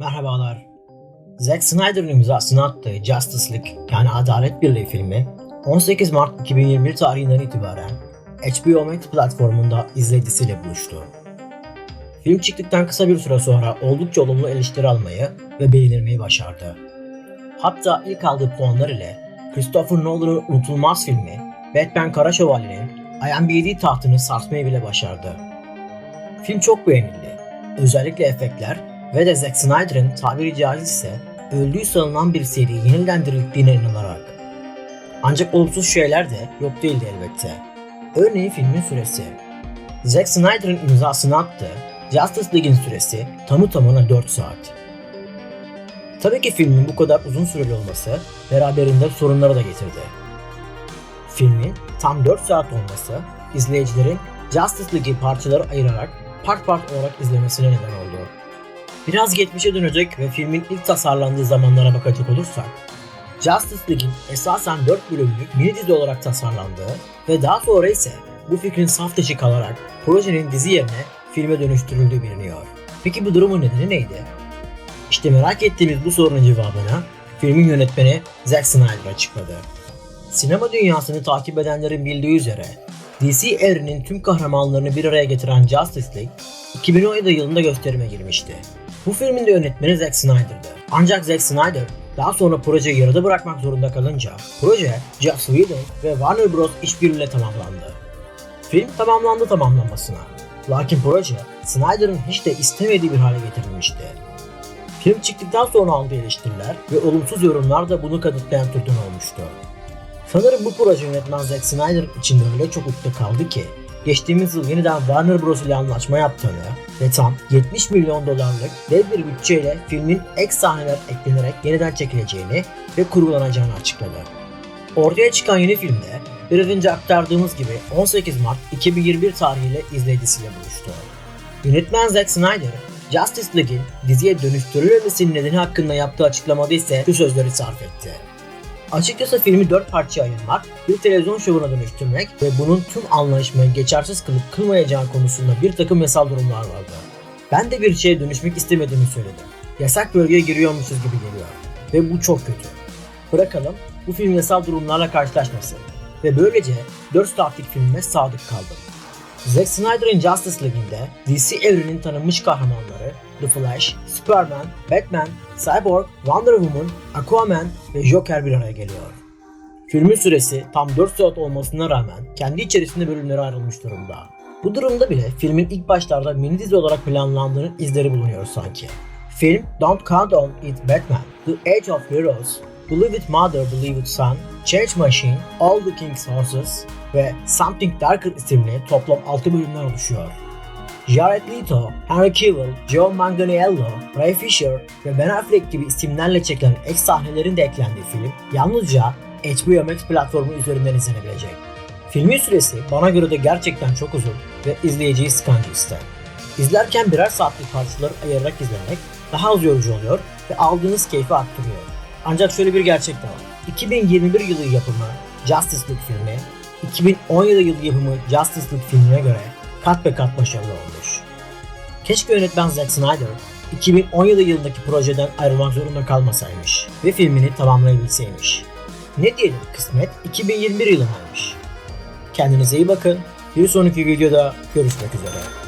Merhabalar. Zack Snyder'ın imzasını attığı Justice League yani Adalet Birliği filmi 18 Mart 2021 tarihinden itibaren HBO Max platformunda izleyicisiyle buluştu. Film çıktıktan kısa bir süre sonra oldukça olumlu eleştiri almayı ve beğenilmeyi başardı. Hatta ilk aldığı puanlar ile Christopher Nolan'ın unutulmaz filmi Batman Kara Şövalye'nin IMDb tahtını sarsmayı bile başardı. Film çok beğenildi. Özellikle efektler ve de Zack Snyder'ın tabiri caizse öldüğü sanılan bir seri yeniden dirilttiğine inanarak. Ancak olumsuz şeyler de yok değildi elbette. Örneğin filmin süresi. Zack Snyder'ın imzasını attığı Justice League'in süresi tamı tamına 4 saat. Tabii ki filmin bu kadar uzun süreli olması beraberinde sorunları da getirdi. Filmin tam 4 saat olması izleyicilerin Justice League'i parçalara ayırarak part part olarak izlemesine neden oldu. Biraz geçmişe dönecek ve filmin ilk tasarlandığı zamanlara bakacak olursak, Justice League'in esasen 4 bölümlük mini dizi olarak tasarlandığı ve daha sonra ise bu fikrin saf dışı kalarak projenin dizi yerine filme dönüştürüldüğü biliniyor. Peki bu durumun nedeni neydi? İşte merak ettiğimiz bu sorunun cevabını filmin yönetmeni Zack Snyder açıkladı. Sinema dünyasını takip edenlerin bildiği üzere DC evreninin tüm kahramanlarını bir araya getiren Justice League 2017 yılında gösterime girmişti. Bu filmin de yönetmeni Zack Snyder'dı. Ancak Zack Snyder daha sonra projeyi yarıda bırakmak zorunda kalınca proje Joss Whedon ve Warner Bros. işbirliğiyle tamamlandı. Film tamamlandı tamamlanmasına. Lakin proje Snyder'ın hiç de istemediği bir hale getirilmişti. Film çıktıktan sonra aldığı eleştiriler ve olumsuz yorumlar da bunu kanıtlayan türden olmuştu. Sanırım bu proje yönetmen Zack Snyder için öyle çok ukde kaldı ki geçtiğimiz yıl yeniden Warner Bros ile anlaşma yaptığını ve tam 70 milyon dolarlık dev bir bütçeyle filmin ek sahneler eklenerek yeniden çekileceğini ve kurgulanacağını açıkladı. Ortaya çıkan yeni filmde biraz önce aktardığımız gibi 18 Mart 2021 tarihiyle izleyicisiyle buluştu. Yönetmen Zack Snyder, Justice League'in diziye dönüştürülmemesinin nedeni hakkında yaptığı açıklamada ise şu sözleri sarf etti. Açıkçası filmi dört parçaya ayırmak, bir televizyon şovuna dönüştürmek ve bunun tüm anlaşmayı geçersiz kılıp kılmayacağı konusunda bir takım yasal durumlar vardı. Ben de bir şeye dönüşmek istemediğimi söyledim. Yasak bölgeye giriyormuşuz gibi geliyor. Ve bu çok kötü. Bırakalım bu film yasal durumlarla karşılaşmasın. Ve böylece 4 saatlik filme sadık kaldım. Zack Snyder'ın Justice League'inde DC evrenin tanınmış kahramanları The Flash, Superman, Batman, Cyborg, Wonder Woman, Aquaman ve Joker bir araya geliyor. Filmin süresi tam 4 saat olmasına rağmen kendi içerisinde bölümlere ayrılmış durumda. Bu durumda bile filmin ilk başlarda mini dizi olarak planlandığının izleri bulunuyor sanki. Film Don't Count On It Batman, The Age of Heroes, Believe It Mother, Believe It Son, Change Machine, All the King's Horses ve Something Darker isimli toplam 6 bölümden oluşuyor. Jared Leto, Henry Cavill, Joe Manganiello, Ray Fisher ve Ben Affleck gibi isimlerle çekilen ek sahnelerin de eklendiği film yalnızca HBO Max platformu üzerinden izlenebilecek. Filmin süresi bana göre de gerçekten çok uzun ve izleyiciyi sıkan cinsten. İzlerken birer saatlik parçaları ayırarak izlemek daha az yorucu oluyor ve aldığınız keyfi arttırıyor. Ancak şöyle bir gerçek de var. 2021 yılı yapımı Justice League filmi, 2017 yılı yapımı Justice League filmine göre kat be kat başarılı olmuş. Keşke yönetmen Zack Snyder 2017 yılındaki projeden ayrılmak zorunda kalmasaymış ve filmini tamamlayabilseymiş. Ne diyelim kısmet 2021 yılındaymış. Kendinize iyi bakın. Bir sonraki videoda görüşmek üzere.